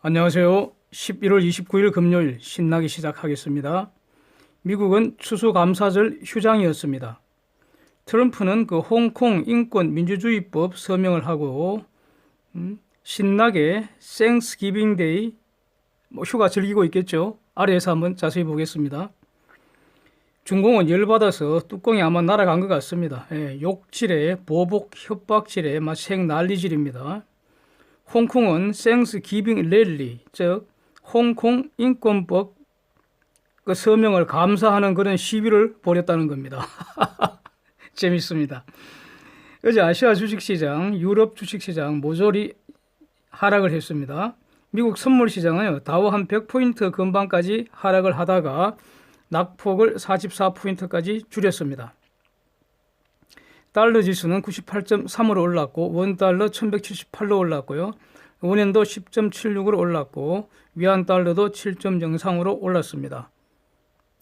안녕하세요. 11월 29일 금요일 신나게 시작하겠습니다. 미국은 추수감사절 휴장이었습니다. 트럼프는 그 홍콩 인권 민주주의법 서명을 하고 음, 신나게 생스기빙 데이 뭐 휴가 즐기고 있겠죠. 아래에서 한번 자세히 보겠습니다. 중공은 열받아서 뚜껑이 아마 날아간 것 같습니다. 예, 욕질에 보복 협박질에 막생 난리질입니다. 홍콩은 생스 기빙 랠리, 즉 홍콩 인권법 그 서명을 감사하는 그런 시위를 벌였다는 겁니다. 재밌습니다. 어제 아시아 주식시장, 유럽 주식시장 모조리 하락을 했습니다. 미국 선물 시장은 다우 한 100포인트 근방까지 하락을 하다가 낙폭을 44포인트까지 줄였습니다. 달러 지수는 98.3으로 올랐고 원달러 1178로 올랐고요. 원엔도 10.76으로 올랐고 위안 달러도 7.03으로 올랐습니다.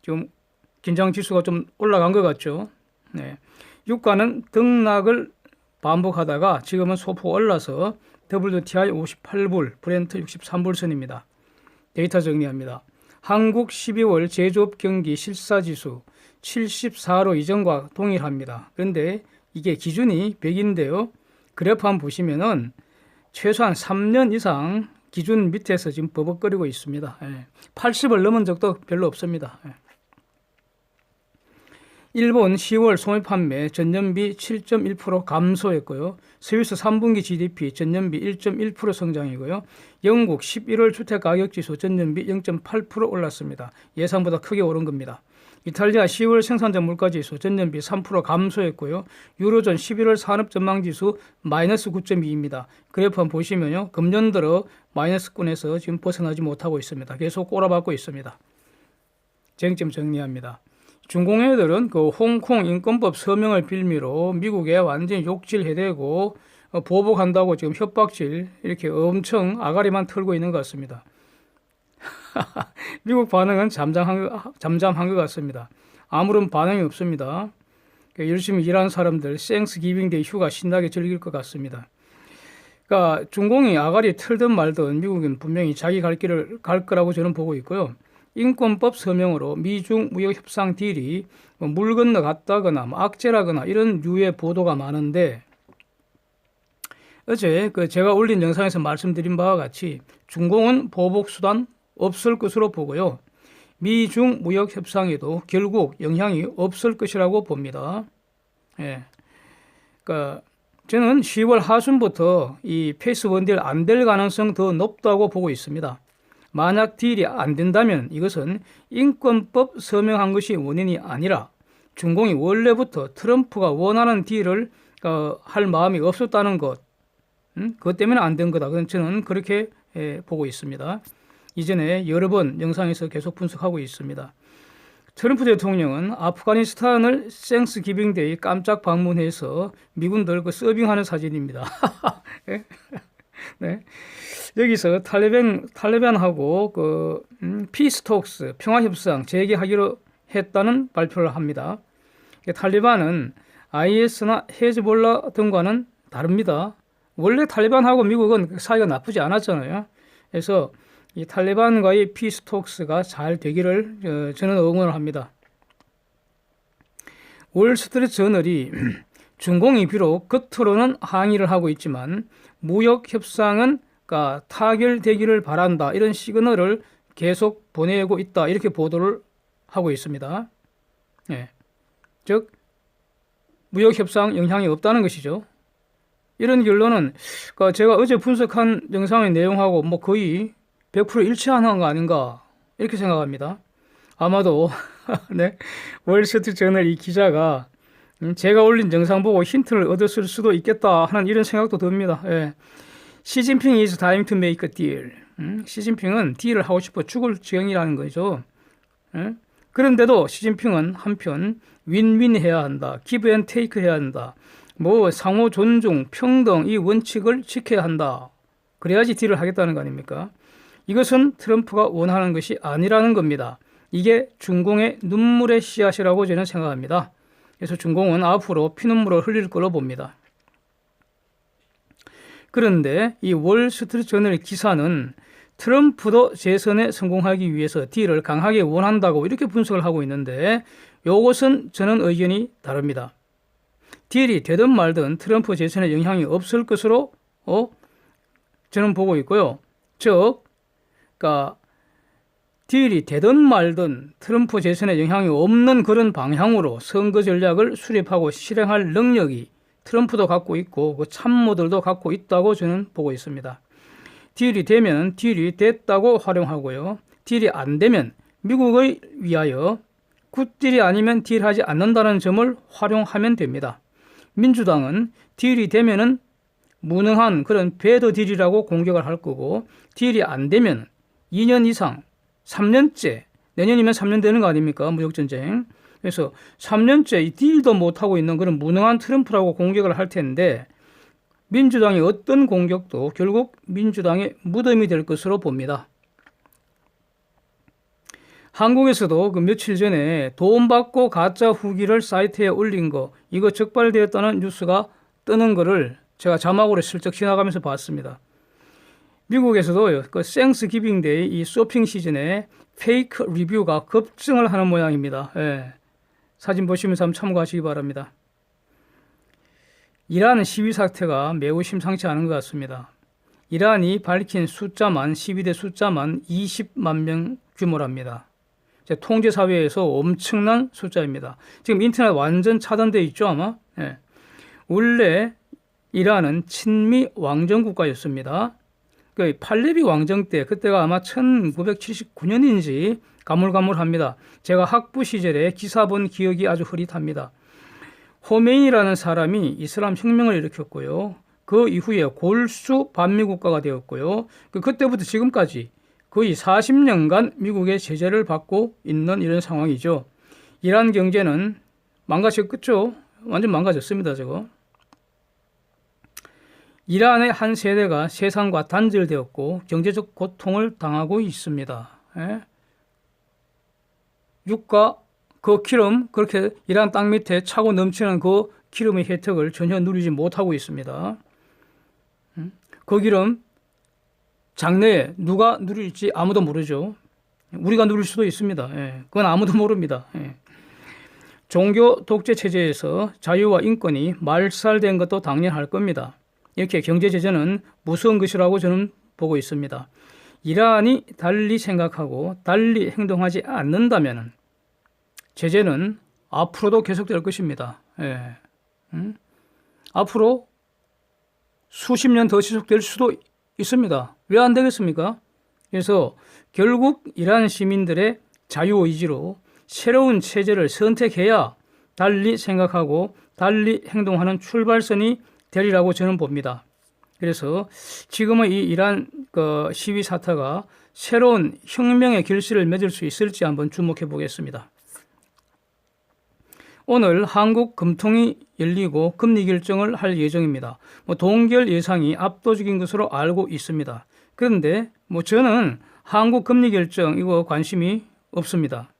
지금 긴장 지수가 좀 올라간 것 같죠. 네. 유가는 등락을 반복하다가 지금은 소폭 올라서 WTI 58불, 브렌트 63불 선입니다. 데이터 정리합니다. 한국 12월 제조업 경기 실사지수 74로 이전과 동일합니다. 그런데 이게 기준이 100인데요. 그래프 한번 보시면은 최소한 3년 이상 기준 밑에서 지금 버벅거리고 있습니다. 예. 80을 넘은 적도 별로 없습니다. 예. 일본 10월 소매 판매 전년비 7.1% 감소했고요. 스위스 3분기 GDP 전년비 1.1% 성장이고요. 영국 11월 주택 가격 지수 전년비 0.8% 올랐습니다. 예상보다 크게 오른 겁니다. 이탈리아 10월 생산자 물가지수 전년비 3% 감소했고요. 유로존 11월 산업 전망 지수 마이너스 9.2입니다. 그래프 한번 보시면요. 금년 들어 마이너스권에서 지금 벗어나지 못하고 있습니다. 계속 꼬라박고 있습니다. 쟁점 정리합니다. 중공애들은 그 홍콩 인권법 서명을 빌미로 미국에 완전히 욕질해대고 어, 보복한다고 지금 협박질 이렇게 엄청 아가리만 털고 있는 것 같습니다. 미국 반응은 잠잠한, 잠잠한 것 같습니다. 아무런 반응이 없습니다. 열심히 일하는 사람들 생스 기빙데이 휴가 신나게 즐길 것 같습니다. 그러니까 중공이 아가리 틀든 말든 미국은 분명히 자기 갈 길을 갈 거라고 저는 보고 있고요. 인권법 서명으로 미중 무역 협상 딜이 물 건너 갔다거나 뭐 악재라거나 이런 류의 보도가 많은데 어제 그 제가 올린 영상에서 말씀드린 바와 같이 중공은 보복 수단 없을 것으로 보고요. 미중 무역 협상에도 결국 영향이 없을 것이라고 봅니다. 예. 그러니까 저는 10월 하순부터 이 페이스 원딜 안 될 가능성 더 높다고 보고 있습니다. 만약 딜이 안 된다면 이것은 인권법 서명한 것이 원인이 아니라 중공이 원래부터 트럼프가 원하는 딜을 어, 할 마음이 없었다는 것, 음? 그것 때문에 안 된 거다. 저는 그렇게 예, 보고 있습니다. 이전에 여러 번 영상에서 계속 분석하고 있습니다. 트럼프 대통령은 아프가니스탄을 생스 기빙데이 깜짝 방문해서 미군들 그 서빙하는 사진입니다. 네. 여기서 탈레반 탈레반하고 그 음, 피스톡스 평화 협상 재개하기로 했다는 발표를 합니다. 탈레반은 IS나 헤즈볼라 등과는 다릅니다. 원래 탈레반하고 미국은 사이가 나쁘지 않았잖아요. 그래서 이 탈레반과의 피스 톡스가 잘 되기를 어, 저는 응원을 합니다. 월스트리트 저널이 중공이 비록 겉으로는 항의를 하고 있지만 무역 협상은 타결되기를 바란다 이런 시그널을 계속 보내고 있다 이렇게 보도를 하고 있습니다. 예. 즉 무역 협상 영향이 없다는 것이죠. 이런 결론은 그러니까 제가 어제 분석한 영상의 내용하고 뭐 거의 100% 일치하는 거 아닌가 이렇게 생각합니다. 아마도 네. 월스트리트 저널 이 기자가 음, 제가 올린 영상 보고 힌트를 얻었을 수도 있겠다 하는 이런 생각도 듭니다. 예. 시진핑 is time to make a deal. 음? 시진핑은 딜을 하고 싶어 죽을 지경이라는 거죠. 예? 그런데도 시진핑은 한편 윈윈 해야 한다. 기브 앤 테이크 해야 한다. 뭐 상호 존중, 평등 이 원칙을 지켜야 한다. 그래야지 딜을 하겠다는 거 아닙니까? 이것은 트럼프가 원하는 것이 아니라는 겁니다. 이게 중공의 눈물의 씨앗이라고 저는 생각합니다. 그래서 중공은 앞으로 피눈물을 흘릴 걸로 봅니다. 그런데 이 월스트리트 저널의 기사는 트럼프도 재선에 성공하기 위해서 딜을 강하게 원한다고 이렇게 분석을 하고 있는데 요것은 저는 의견이 다릅니다. 딜이 되든 말든 트럼프 재선에 영향이 없을 것으로 어, 저는 보고 있고요. 즉, 그러니까 딜이 되든 말든 트럼프 재선에 영향이 없는 그런 방향으로 선거 전략을 수립하고 실행할 능력이 트럼프도 갖고 있고 그 참모들도 갖고 있다고 저는 보고 있습니다. 딜이 되면 딜이 됐다고 활용하고요. 딜이 안 되면 미국을 위하여 굿딜이 아니면 딜하지 않는다는 점을 활용하면 됩니다. 민주당은 딜이 되면은 무능한 그런 배드 딜이라고 공격을 할 거고 딜이 안 되면 2년 이상 3년째 내년이면 3년 되는 거 아닙니까? 무역전쟁. 그래서 3년째 이 딜도 못하고 있는 그런 무능한 트럼프라고 공격을 할 텐데 민주당이 어떤 공격도 결국 민주당의 무덤이 될 것으로 봅니다. 한국에서도 그 며칠 전에 돈 받고 가짜 후기를 사이트에 올린 거 이거 적발되었다는 뉴스가 뜨는 거를 제가 자막으로 슬쩍 지나가면서 봤습니다. 미국에서도 그 생스 기빙데이 이 쇼핑 시즌에 페이크 리뷰가 급증을 하는 모양입니다. 예. 사진 보시면서 한번 참고하시기 바랍니다. 이란 시위 사태가 매우 심상치 않은 것 같습니다. 이란이 밝힌 숫자만 시위대 숫자만 20만 명 규모랍니다. 통제 사회에서 엄청난 숫자입니다. 지금 인터넷 완전 차단돼 있죠 아마. 예. 원래 이란은 친미 왕정 국가였습니다. 그 팔레비 왕정 때 그때가 아마 1979년인지 가물가물합니다. 제가 학부 시절에 기사 본 기억이 아주 흐릿합니다. 호메인이라는 사람이 이슬람 혁명을 일으켰고요. 그 이후에 골수 반미 국가가 되었고요. 그 그때부터 지금까지 거의 40년간 미국의 제재를 받고 있는 이런 상황이죠. 이란 경제는 망가졌겠죠. 완전 망가졌습니다, 저거. 이란의 한 세대가 세상과 단절되었고 경제적 고통을 당하고 있습니다. 예? 유가 그 기름 그렇게 이란 땅 밑에 차고 넘치는 그 기름의 혜택을 전혀 누리지 못하고 있습니다. 음? 그 기름 장래에 누가 누릴지 아무도 모르죠. 우리가 누릴 수도 있습니다. 예, 그건 아무도 모릅니다. 예. 종교 독재 체제에서 자유와 인권이 말살된 것도 당연할 겁니다. 이렇게 경제 제재는 무서운 것이라고 저는 보고 있습니다. 이란이 달리 생각하고 달리 행동하지 않는다면 제재는 앞으로도 계속될 것입니다. 예. 음? 앞으로 수십 년 더 지속될 수도 있습니다. 왜 안 되겠습니까? 그래서 결국 이란 시민들의 자유의지로 새로운 체제를 선택해야 달리 생각하고 달리 행동하는 출발선이 되리라고 저는 봅니다. 그래서 지금의 이 이란 그 시위 사태가 새로운 혁명의 결실을 맺을 수 있을지 한번 주목해 보겠습니다. 오늘 한국 금통이 열리고 금리 결정을 할 예정입니다. 뭐 동결 예상이 압도적인 것으로 알고 있습니다. 그런데 뭐 저는 한국 금리 결정 이거 관심이 없습니다.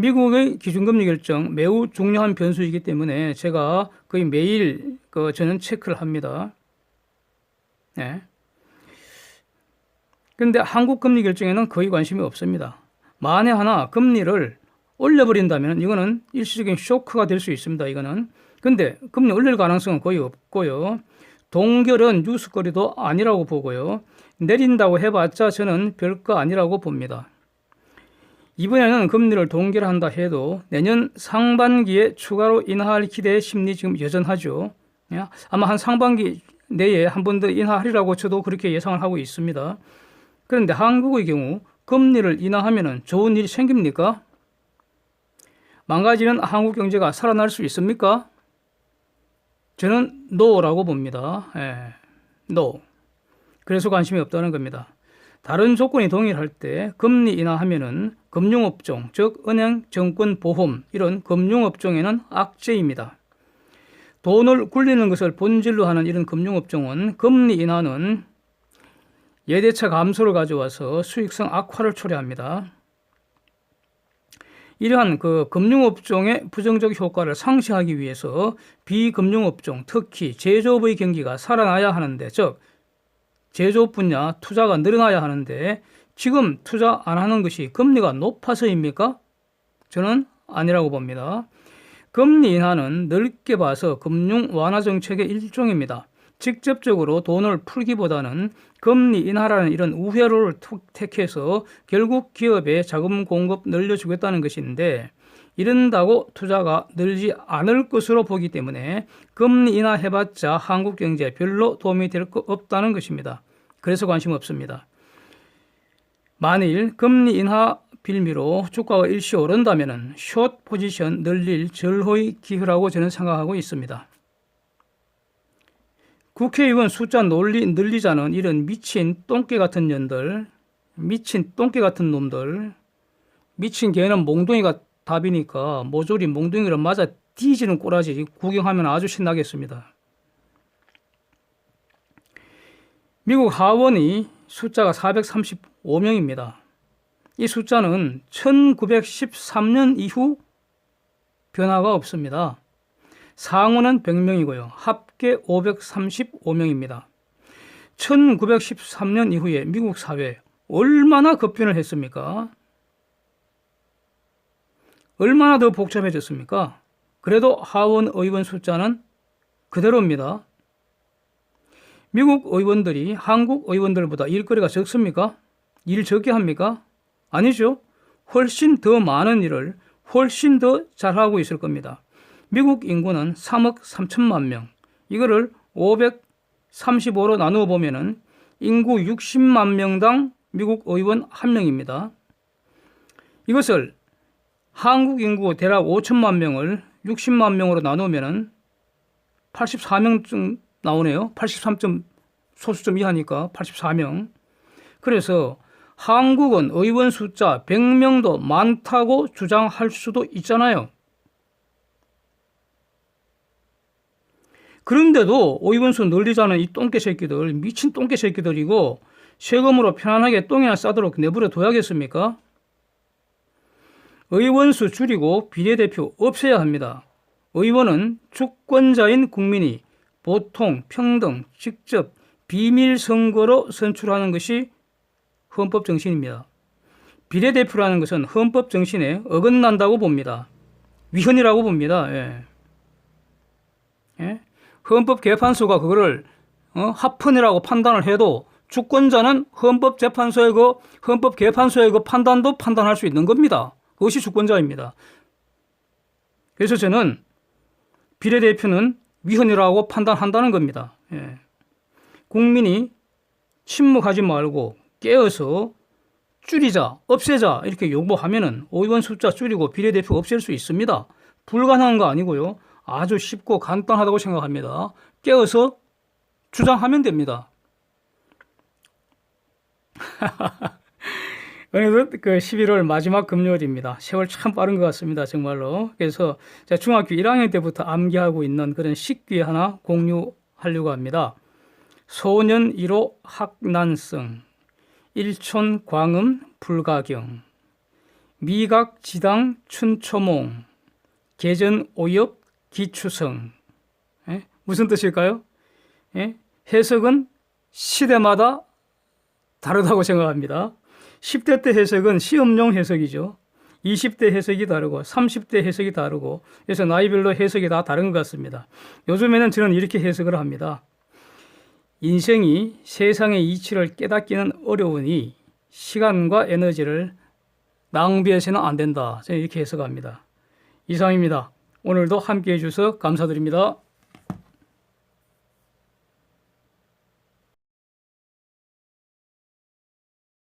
미국의 기준금리 결정 매우 중요한 변수이기 때문에 제가 거의 매일 그 저는 체크를 합니다. 네. 그런데 한국 금리 결정에는 거의 관심이 없습니다. 만에 하나 금리를 올려버린다면 이거는 일시적인 쇼크가 될 수 있습니다. 이거는. 근데 금리 올릴 가능성은 거의 없고요. 동결은 뉴스거리도 아니라고 보고요. 내린다고 해봤자 저는 별거 아니라고 봅니다. 이번에는 금리를 동결한다 해도 내년 상반기에 추가로 인하할 기대의 심리 지금 여전하죠. 예? 아마 한 상반기 내에 한 번 더 인하하리라고 저도 그렇게 예상을 하고 있습니다. 그런데 한국의 경우 금리를 인하하면 좋은 일이 생깁니까? 망가지는 한국 경제가 살아날 수 있습니까? 저는 노라고 봅니다. 예, no. 그래서 관심이 없다는 겁니다. 다른 조건이 동일할 때 금리 인하하면은 금융업종, 즉 은행, 정권, 보험 이런 금융업종에는 악재입니다. 돈을 굴리는 것을 본질로 하는 이런 금융업종은 금리 인하는 예대차 감소를 가져와서 수익성 악화를 초래합니다. 이러한 그 금융업종의 부정적 효과를 상쇄하기 위해서 비금융업종, 특히 제조업의 경기가 살아나야 하는데, 즉 제조 분야 투자가 늘어나야 하는데 지금 투자 안 하는 것이 금리가 높아서입니까? 저는 아니라고 봅니다. 금리 인하는 넓게 봐서 금융 완화 정책의 일종입니다. 직접적으로 돈을 풀기보다는 금리 인하라는 이런 우회로를 툭 택해서 결국 기업에 자금 공급 늘려주겠다는 것인데 이른다고 투자가 늘지 않을 것으로 보기 때문에 금리 인하 해봤자 한국 경제에 별로 도움이 될 것 없다는 것입니다. 그래서 관심 없습니다. 만일 금리 인하 빌미로 주가가 일시 오른다면 숏 포지션 늘릴 절호의 기회라고 저는 생각하고 있습니다. 국회의원 숫자 논리 늘리자는 이런 미친 똥개 같은 년들, 미친 똥개 같은 놈들, 미친 개는 몽둥이가 답이니까 모조리 몽둥이를 맞아 뒤지는 꼬라지 구경하면 아주 신나겠습니다. 미국 하원이 숫자가 435명입니다. 이 숫자는 1913년 이후 변화가 없습니다. 상원은 100명이고요. 합계 535명입니다. 1913년 이후에 미국 사회 얼마나 급변을 했습니까? 얼마나 더 복잡해졌습니까? 그래도 하원 의원 숫자는 그대로입니다. 미국 의원들이 한국 의원들보다 일거리가 적습니까? 일 적게 합니까? 아니죠. 훨씬 더 많은 일을 훨씬 더 잘하고 있을 겁니다. 미국 인구는 3억 3천만 명. 이거를 535로 나누어 보면은 인구 60만 명당 미국 의원 1명입니다. 이것을 한국 인구 대략 5천만 명을 60만 명으로 나누면은 84명쯤 나오네요. 83점 소수점 이하니까 84명. 그래서 한국은 의원 숫자 100명도 많다고 주장할 수도 있잖아요. 그런데도 의원 수 늘리자는 이 똥개 새끼들, 미친 똥개 새끼들이고 세금으로 편안하게 똥이나 싸도록 내버려 둬야겠습니까? 의원수 줄이고 비례대표 없애야 합니다. 의원은 주권자인 국민이 보통, 평등, 직접, 비밀 선거로 선출하는 것이 헌법 정신입니다. 비례대표라는 것은 헌법 정신에 어긋난다고 봅니다. 위헌이라고 봅니다. 예. 예? 헌법개판소가 그거를 어? 합헌이라고 판단을 해도 주권자는 헌법 재판소의 그 헌법개판소의 그 판단도 판단할 수 있는 겁니다. 그것이 주권자입니다. 그래서 저는 비례대표는 위헌이라고 판단한다는 겁니다. 예. 국민이 침묵하지 말고 깨어서 줄이자, 없애자 이렇게 요구하면은 의원 숫자 줄이고 비례대표 없앨 수 있습니다. 불가능한 거 아니고요. 아주 쉽고 간단하다고 생각합니다. 깨어서 주장하면 됩니다. 어느덧 그 11월 마지막 금요일입니다. 세월 참 빠른 것 같습니다. 정말로. 그래서 제가 중학교 1학년 때부터 암기하고 있는 그런 식귀 하나 공유하려고 합니다. 소년 1호 학난성, 일촌 광음 불가경, 미각 지당 춘초몽, 계전 오엽 기추성. 예? 무슨 뜻일까요? 예? 해석은 시대마다 다르다고 생각합니다. 10대 때 해석은 시험용 해석이죠. 20대 해석이 다르고 30대 해석이 다르고 그래서 나이별로 해석이 다 다른 것 같습니다. 요즘에는 저는 이렇게 해석을 합니다. 인생이 세상의 이치를 깨닫기는 어려우니 시간과 에너지를 낭비해서는 안 된다. 저는 이렇게 해석합니다. 이상입니다. 오늘도 함께 해주셔서 감사드립니다.